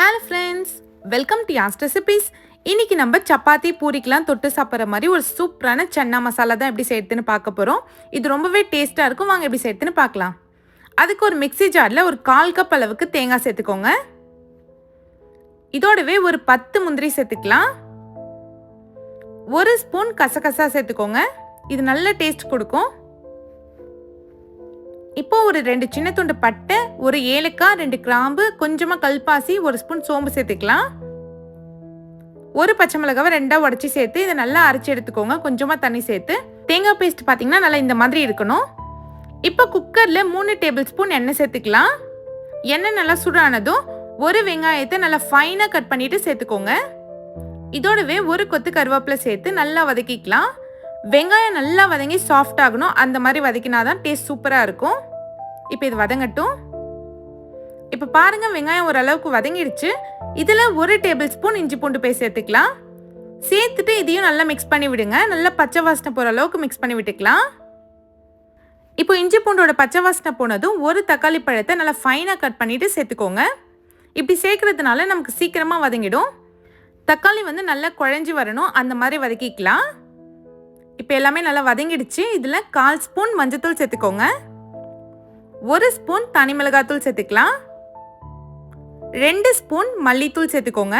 Hello friends welcome to Yas recipes இன்னைக்கு நம்ம சப்பாத்தி பூரிக்கெலாம் தொட்டு சாப்பிட்ற மாதிரி ஒரு சூப்பரான சன்னா மசாலா தான் எப்படி சேர்த்துன்னு பார்க்க போகிறோம் இது ரொம்பவே டேஸ்ட்டாக இருக்கும். வாங்க எப்படி சேர்த்துன்னு பார்க்கலாம். அதுக்கு ஒரு மிக்ஸி ஜாரில் ஒரு கால் கப் அளவுக்கு தேங்காய் சேர்த்துக்கோங்க. இதோடவே ஒரு பத்து முந்திரி சேர்த்துக்கலாம். ஒரு ஸ்பூன் கசகசா சேர்த்துக்கோங்க. இது நல்ல டேஸ்ட் கொடுக்கும். இப்போ ஒரு ரெண்டு சின்ன துண்டு பட்டை ஒரு ஏலக்காய் ரெண்டு கிராம்பு கொஞ்சமாக கல்பாசி ஒரு ஸ்பூன் சோம்பு சேர்த்துக்கலாம். ஒரு பச்சை மிளகாவை ரெண்டாக உடச்சி சேர்த்து இதை நல்லா அரைச்சி எடுத்துக்கோங்க. கொஞ்சமாக தண்ணி சேர்த்து. தேங்காய் பேஸ்ட் பார்த்தீங்கன்னா நல்லா இந்த மாதிரி இருக்கணும். இப்போ குக்கரில் மூணு டேபிள் ஸ்பூன் எண்ணெய் சேர்த்துக்கலாம். எண்ணெய் நல்லா சுடானதும் ஒரு வெங்காயத்தை நல்லா ஃபைனாக கட் பண்ணிட்டு சேர்த்துக்கோங்க. இதோடவே ஒரு கொத்து கருவேப்பிலை சேர்த்து நல்லா வதக்கிக்கலாம். வெங்காயம் நல்லா வதங்கி சாஃப்ட் ஆகணும். அந்த மாதிரி வதக்கினா தான் டேஸ்ட் சூப்பராக இருக்கும். இப்போ இது வதங்கட்டும். இப்போ பாருங்க வெங்காயம் ஓரளவுக்கு வதங்கிடுச்சு. இதில் ஒரு டேபிள் ஸ்பூன் இஞ்சி பூண்டு போய் சேர்த்துக்கலாம். சேர்த்துட்டு இதையும் நல்லா மிக்ஸ் பண்ணி விடுங்க. நல்லா பச்சை வாசனை போகிற அளவுக்கு மிக்ஸ் பண்ணி விட்டுக்கலாம். இப்போ இஞ்சி பூண்டோட பச்சை வாசனை போனதும் ஒரு தக்காளி பழத்தை நல்லா ஃபைனாக கட் பண்ணிவிட்டு சேர்த்துக்கோங்க. இப்படி சேர்க்கறதுனால நமக்கு சீக்கிரமாக வதங்கிடும். தக்காளி வந்து நல்லா குழஞ்சி வரணும். அந்த மாதிரி வதக்கிக்கலாம். இப்போ எல்லாமே நல்லா வதங்கிடுச்சு. இதில் கால் ஸ்பூன் மஞ்சத்தூள் சேர்த்துக்கோங்க. ஒரு ஸ்பூன் தனி மிளகாத்தூள் சேர்த்துக்கலாம். ரெண்டு ஸ்பூன் மல்லித்தூள் சேர்த்துக்கோங்க.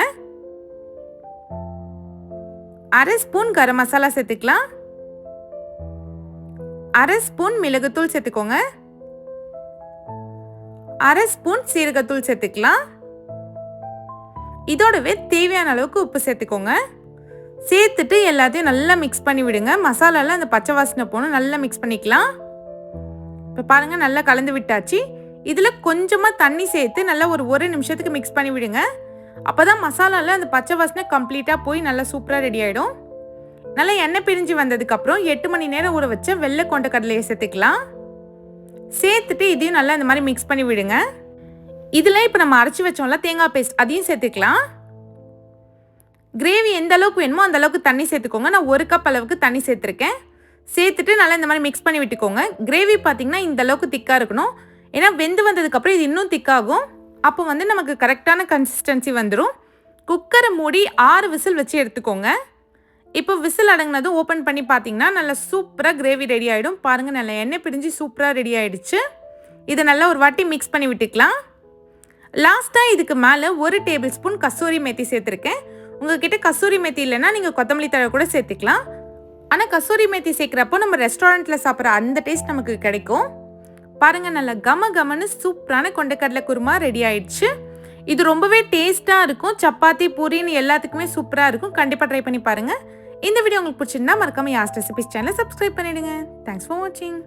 அரை ஸ்பூன் கரம் மசாலா சேர்த்துக்கலாம். அரை ஸ்பூன் மிளகுத்தூள் சேர்த்துக்கோங்க. அரை ஸ்பூன் சீரகத்தூள் சேர்த்துக்கலாம். இதோடவே தேவையான அளவுக்கு உப்பு சேர்த்துக்கோங்க. சேர்த்துட்டு எல்லாத்தையும் நல்லா மிக்ஸ் பண்ணி விடுங்க. மசாலாலாம் அந்த பச்சை வாசனை போகணும் நல்லா மிக்ஸ் பண்ணிக்கலாம். இப்போ பாருங்கள் நல்லா கலந்து விட்டாச்சு. இதில் கொஞ்சமாக தண்ணி சேர்த்து நல்லா ஒரு ஒரு நிமிஷத்துக்கு மிக்ஸ் பண்ணி விடுங்க. அப்போ தான் மசாலாவில் அந்த பச்சை வாசனை கம்ப்ளீட்டாக போய் நல்லா சூப்பராக ரெடி ஆகிடும் நல்லா எண்ணெய் பிரிஞ்சு வந்ததுக்கப்புறம் எட்டு மணி நேரம் ஊற வச்ச வெள்ளை கொண்ட கடலையை சேர்த்துக்கலாம். சேர்த்துட்டு இதையும் நல்லா இந்த மாதிரி மிக்ஸ் பண்ணி விடுங்க. இதில் இப்போ நம்ம அரைச்சி வச்சோம்ல தேங்காய் பேஸ்ட் அதையும் சேர்த்துக்கலாம். கிரேவி எந்த அளவுக்கு வேணுமோ அந்த அளவுக்கு தண்ணி சேர்த்துக்கோங்க. நான் ஒரு கப் அளவுக்கு தண்ணி சேர்த்துருக்கேன். சேர்த்துட்டு நல்லா இந்த மாதிரி மிக்ஸ் பண்ணி விட்டுக்கோங்க. கிரேவி பார்த்திங்கன்னா இந்த அளவுக்கு திக்காக இருக்கணும். ஏன்னா வெந்து வந்ததுக்கப்புறம் இது இன்னும் திக்காகும் அப்போ வந்து நமக்கு கரெக்டான கன்சிஸ்டன்சி வந்துடும் குக்கரை மூடி ஆறு விசில் வச்சு எடுத்துக்கோங்க. இப்போ விசில் அடங்கினதும் ஓப்பன் பண்ணி பார்த்தீங்கன்னா நல்லா சூப்பராக கிரேவி ரெடி ஆகிடும் பாருங்கள் நல்லா எண்ணெய் பிரிஞ்சு சூப்பராக ரெடி ஆகிடுச்சு இதை நல்லா ஒரு வாட்டி மிக்ஸ் பண்ணி விட்டுக்கலாம். லாஸ்ட்டாக இதுக்கு மேலே ஒரு டேபிள் ஸ்பூன் கஸ்தூரி மேத்தி சேர்த்துருக்கேன். உங்ககிட்ட கஸ்தூரி மெத்தி இல்லைன்னா நீங்கள் கொத்தமல்லி தழை கூட சேர்த்துக்கலாம். ஆனால் கஸ்தூரி மேத்தி சேர்க்குறப்போ நம்ம ரெஸ்டாரண்ட்டில் சாப்பிட்ற அந்த டேஸ்ட் நமக்கு கிடைக்கும். பாருங்கள் நல்லா கம கமன்னு சூப்பரான கொண்டைக்கடலை குருமா ரெடி ஆயிடுச்சு. இது ரொம்பவே டேஸ்ட்டாக இருக்கும். சப்பாத்தி பூரின்னு எல்லாத்துக்குமே சூப்பராக இருக்கும். கண்டிப்பாக ட்ரை பண்ணி பாருங்கள் இந்த வீடியோ உங்களுக்கு பிடிச்சிருந்தா மறக்காம யாஸ்ட் ரெசிபிஸ் சேனலை சப்ஸ்கிரைப் பண்ணிடுங்க. தேங்க்ஸ் ஃபார் வாட்சிங்